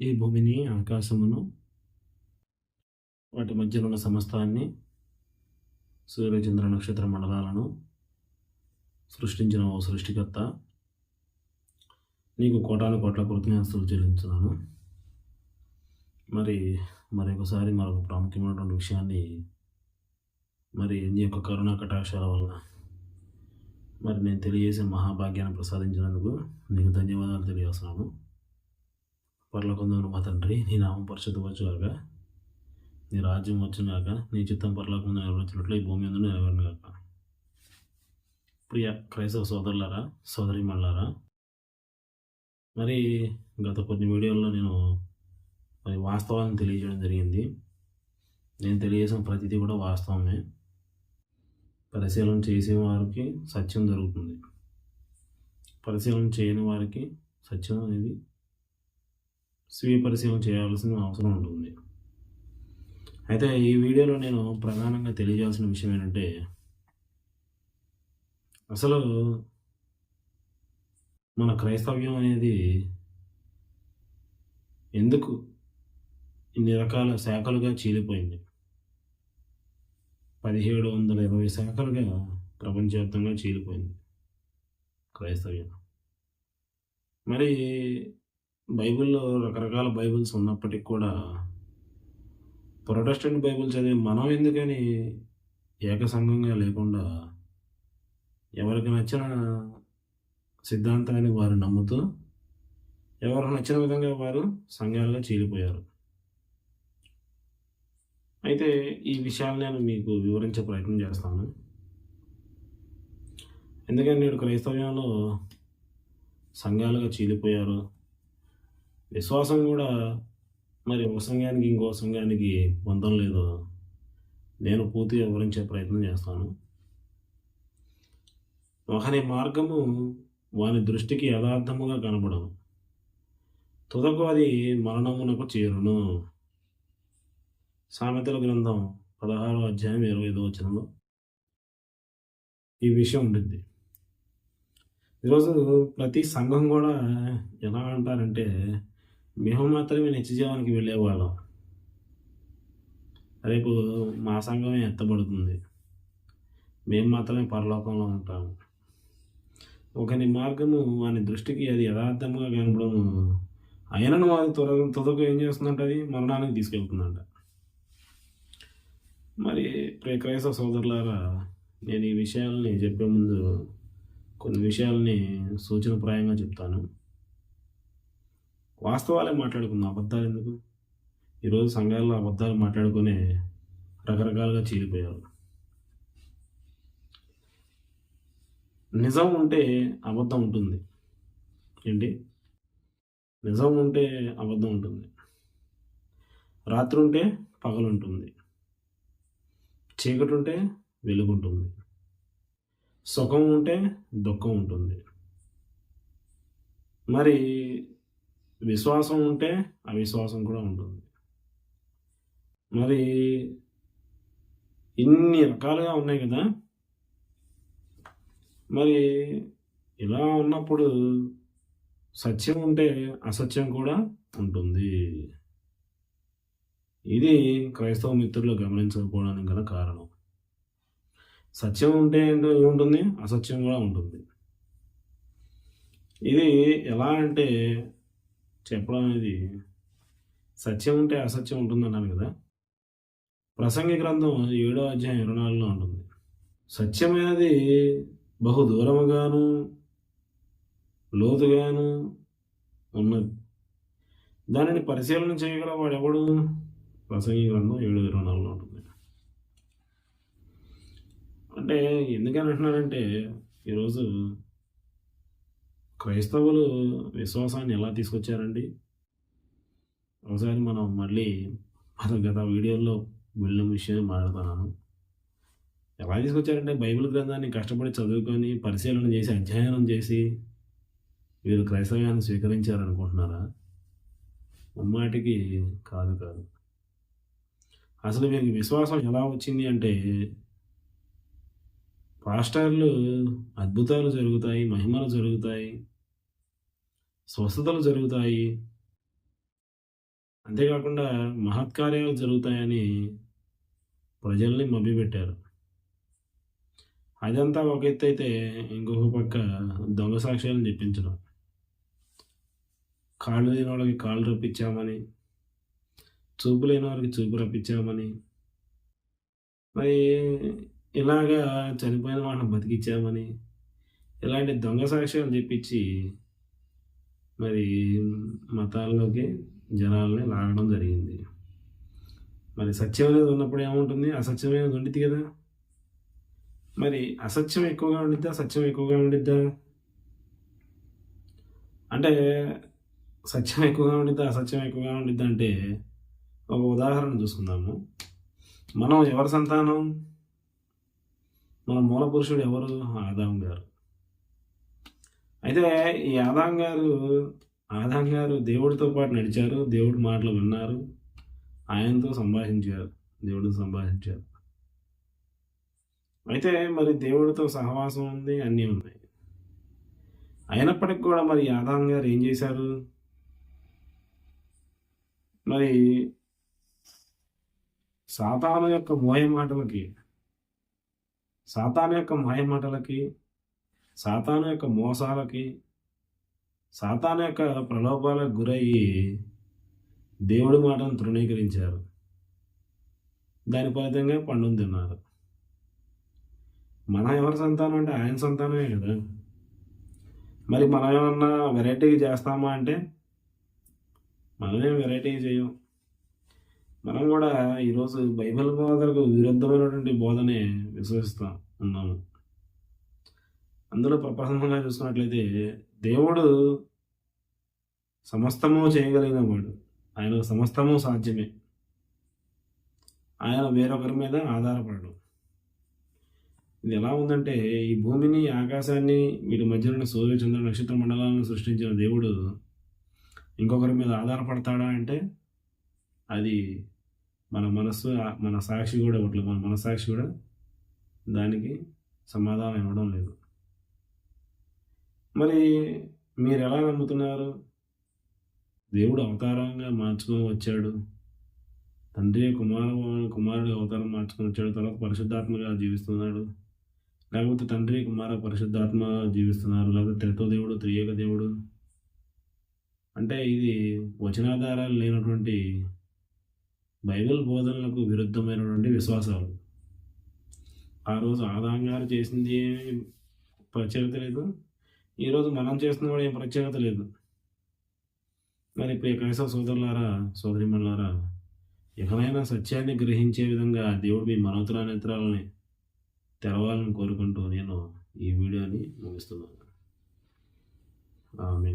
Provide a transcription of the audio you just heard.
ఈ భూమిని ఆకాశమును వాటి మధ్యలో ఉన్న సమస్తాన్ని సూర్యచంద్ర నక్షత్ర మండలాలను సృష్టించిన ఓ సృష్టికర్త. నీకు కోటాను కోట్ల కృతజ్ఞతలు చెల్లించున్నాను మరి మరొకసారి మరొక ప్రాముఖ్యమైనటువంటి విషయాన్ని మరి నీ యొక్క కరుణా కటాక్షాల వలన మరి నేను తెలియజేసిన మహాభాగ్యాన్ని ప్రసాదించినందుకు నీకు ధన్యవాదాలు తెలియజేస్తున్నాను. పర్లోకంలో మా తండ్రి నీ నామం పరిశుద్ధపరచుగాక నీ రాజ్యం వచ్చుగాక నీ చిత్తం పర్లోకం నెరవేర్చినట్లు ఈ భూమి అందరూ నెరవేరుగాక ప్రియ క్రైస్తవ సోదరులారా సోదరి మళ్ళారా మరి గత కొన్ని వీడియోల్లో నేను మరి వాస్తవాన్ని తెలియజేయడం జరిగింది. నేను తెలియజేసిన ప్రతిదీ కూడా వాస్తవమే. పరిశీలన చేసే వారికి సత్యం దొరుకుతుంది పరిశీలన చేయని వారికి సత్యం అనేది స్వీయ పరిశీలన చేయాల్సిన అవసరం ఉంటుంది. అయితే ఈ వీడియోలో నేను ప్రధానంగా తెలియజేయాల్సిన విషయం ఏంటంటే అసలు మన క్రైస్తవ్యం అనేది ఎందుకు ఇన్ని రకాల శాఖలుగా చీలిపోయింది? పదిహేడు వందల ఇరవై శాఖలుగా ప్రపంచవ్యాప్తంగా చీలిపోయింది క్రైస్తవ్యం. మరి బైబిల్లో రకరకాల బైబిల్స్ ఉన్నప్పటికీ కూడా ప్రొటెస్టెంట్ బైబిల్ చదివి మనం ఎందుకని ఏకసంఘంగా లేకుండా ఎవరికి నచ్చిన సిద్ధాంతాన్ని వారు నమ్ముతూ ఎవరికి నచ్చిన విధంగా వారు సంఘాలుగా చీలిపోయారు. అయితే ఈ విషయాలు నేను మీకు వివరించే ప్రయత్నం చేస్తాను. ఎందుకంటే నేడు క్రైస్తవ్యంలో సంఘాలుగా చీలిపోయారు. విశ్వాసం కూడా మరి ఒక సంఘానికి ఇంకో సంఘానికి పొందం లేదు నేను పూర్తిగా వివరించే ప్రయత్నం చేస్తాను. ఒకని మార్గము వాని దృష్టికి యథార్థముగా కనబడను తుదకు అది మరణమునకు చేరును. సామెతల గ్రంథం పదహారో అధ్యాయం ఇరవై ఐదో వచనంలో ఈ విషయం ఉంటుంది ఈరోజు ప్రతి సంఘం కూడా ఎలా అంటారంటే మేము మాత్రమే నిత్యజీవానికి వెళ్ళేవాళ్ళం రేపు మా సంఘమే ఎత్తబడుతుంది. మేము మాత్రమే పరలోకంలో ఉంటాము. ఒకని మార్గము వాని దృష్టికి అది యథార్థంగా కనపడము అయినను వారి త్వర తుదకు ఏం చేస్తుందంట అది? మరణానికి తీసుకెళ్తుందంట. మరి ప్రే క్రైస్తవ సోదరులారా నేను ఈ విషయాలని చెప్పే ముందు కొన్ని విషయాలని సూచనప్రాయంగా చెప్తాను. వాస్తవాలే మాట్లాడుకుందాం. అబద్ధాలు ఎందుకు? ఈరోజు సంఘాల్లో అబద్ధాలు మాట్లాడుకునే రకరకాలుగా చీలిపోయారు. నిజం ఉంటే అబద్ధం ఉంటుంది. ఏంటి? నిజం ఉంటే అబద్ధం ఉంటుంది. రాత్రి ఉంటే పగలుంటుంది చీకటి ఉంటే వెలుగుంటుంది సుఖం ఉంటే దుఃఖం ఉంటుంది. మరి విశ్వాసం ఉంటే అవిశ్వాసం కూడా ఉంటుంది. మరి ఇన్ని రకాలుగా ఉన్నాయి కదా. మరి ఇలా ఉన్నప్పుడు సత్యం ఉంటే అసత్యం కూడా ఉంటుంది. ఇది క్రైస్తవ మిత్రులు గమనించకపోవడానికి గల కారణం. సత్యం ఉంటే ఏంటో ఏముంటుంది? అసత్యం కూడా ఉంటుంది. ఇది ఎలా అంటే చెప్పడం అనేది సత్యం ఉంటే అసత్యం ఉంటుంది అన్నాను కదా. ప్రసంగి గ్రంథం ఏడో అధ్యాయం ఇరవై నాలుగులో ఉంటుంది. సత్యమైనది బహు దూరముగాను లోతుగాను ఉన్నది. దానిని పరిశీలన చేయగల వాడు ఎవడు ప్రసంగి గ్రంథం ఏడు ఇరవై నాలుగులో ఉంటుంది. అంటే ఎందుకని అంటున్నారంటే ఈరోజు క్రైస్తవులు విశ్వాసాన్ని ఎలా తీసుకొచ్చారండి? ఒకసారి మనం మళ్ళీ మన గత వీడియోలో వెళ్ళిన విషయం మాట్లాడుతున్నాను ఎలా తీసుకొచ్చారంటే బైబిల్ గ్రంథాన్ని కష్టపడి చదువుకొని పరిశీలన చేసి అధ్యయనం చేసి వీరు క్రైస్తవ్యాన్ని స్వీకరించారనుకుంటున్నారా? ముమ్మాటికి కాదు కాదు. అసలు వీరికి విశ్వాసం ఎలా వచ్చింది అంటే పాస్టర్లు అద్భుతాలు జరుగుతాయి మహిమలు జరుగుతాయి స్వస్థతలు జరుగుతాయి. అంతేకాకుండా మహత్కార్యాలు జరుగుతాయని ప్రజల్ని మభ్యపెట్టారు. అదంతా ఒక ఎత్తు అయితే ఇంకొక పక్క దొంగ సాక్ష్యాలను చెప్పించడం. కాళ్ళు లేని వాళ్ళకి కాళ్ళు రప్పించామని చూపు లేని వారికి చూపు రప్పించామని మరి ఇలాగా చనిపోయిన వాళ్ళని బతికిచ్చామని ఇలాంటి దొంగ సాక్ష్యాలు చెప్పించి మరి మతాల్లోకి జనాల్ని లాగడం జరిగింది. మరి సత్యం అనేది ఉన్నప్పుడు ఏముంటుంది? అసత్యం అనేది ఉండిద్ది కదా. మరి అసత్యం ఎక్కువగా ఉండిద్దా? సత్యం ఎక్కువగా ఉండిద్దా? అంటే సత్యం ఎక్కువగా ఉండిద్దా? అసత్యం ఎక్కువగా ఉండిద్దా అంటే ఒక ఉదాహరణ చూసుకుందాము. మనం ఎవరి సంతానం? మన మూల పురుషుడు ఎవరు? ఆదాం గారు. అయితే ఈ ఆదాం గారు ఆదాం గారు దేవుడితో పాటు నడిచారు దేవుడి మాటలు విన్నారు. ఆయనతో సంభాషించారు దేవుడితో సంభాషించారు. అయితే మరి దేవుడితో సహవాసం ఉంది అన్నీ ఉన్నాయి. అయినప్పటికి కూడా మరి ఆదాం గారు ఏం చేశారు? మరి సాతాను యొక్క మోయ మాటలకి సాతాను యొక్క మాయ మాటలకి సాతాను యొక్క మోసాలకి సాతాను యొక్క ప్రలోభాలకు గురయ్యి దేవుడి మాటను తృణీకరించారు. దాని ఫలితంగా పండును తిన్నారు. మన ఎవరి సంతానం అంటే ఆయన సంతానమే కదా. మరి మనం ఏమన్నా వెరైటీ చేస్తామా అంటే మనమేం వెరైటీ చేయం. మనం కూడా ఈరోజు బైబిల్ బోధలకు విరుద్ధమైనటువంటి బోధనే విశ్వసిస్తాం ఉన్నాము. అందులో ప్రపంచంగా చూసుకున్నట్లయితే దేవుడు సమస్తము చేయగలిగిన వాడు. ఆయన సమస్తము సాధ్యమే. ఆయన వేరొకరి మీద ఆధారపడడు. ఇది ఎలా ఉందంటే ఈ భూమిని ఆకాశాన్ని వీటి మధ్యలో ఉన్న సూర్య చంద్ర నక్షత్ర మండలాలను సృష్టించిన దేవుడు ఇంకొకరి మీద ఆధారపడతాడా అంటే అది మన మనస్సు మన సాక్షి కూడా ఇవ్వట్లేదు మన మనసాక్షి కూడా దానికి సమాధానం ఇవ్వడం లేదు. మరి మీరు ఎలా నమ్ముతున్నారు? దేవుడు అవతారంగా మార్చుకొని వచ్చాడు. తండ్రి కుమారు కుమారుడు అవతారం మార్చుకొని వచ్చాడు. తర్వాత పరిశుద్ధాత్మగా జీవిస్తున్నాడు. లేకపోతే తండ్రి కుమార పరిశుద్ధాత్మ జీవిస్తున్నారు. లేకపోతే త్రితో దేవుడు త్రియేక దేవుడు. అంటే ఇది వచనాధారాలు లేనటువంటి బైబిల్ బోధనలకు విరుద్ధమైనటువంటి విశ్వాసాలు. ఆ రోజు ఆదాంగారు చేసింది ఏమి ప్రచరిత లేదు. ఈరోజు మనం చేస్తున్న కూడా ఏం ప్రత్యేకత లేదు. మరి ఇప్పుడు క్రైస్తవ సోదరులారా సోదరిమణులారా ఎవరైనా సత్యాన్ని గ్రహించే విధంగా దేవుడు మీ మనోతర నేత్రాలని తెరవాలని కోరుకుంటూ నేను ఈ వీడియోని ముగిస్తున్నాను. ఆమె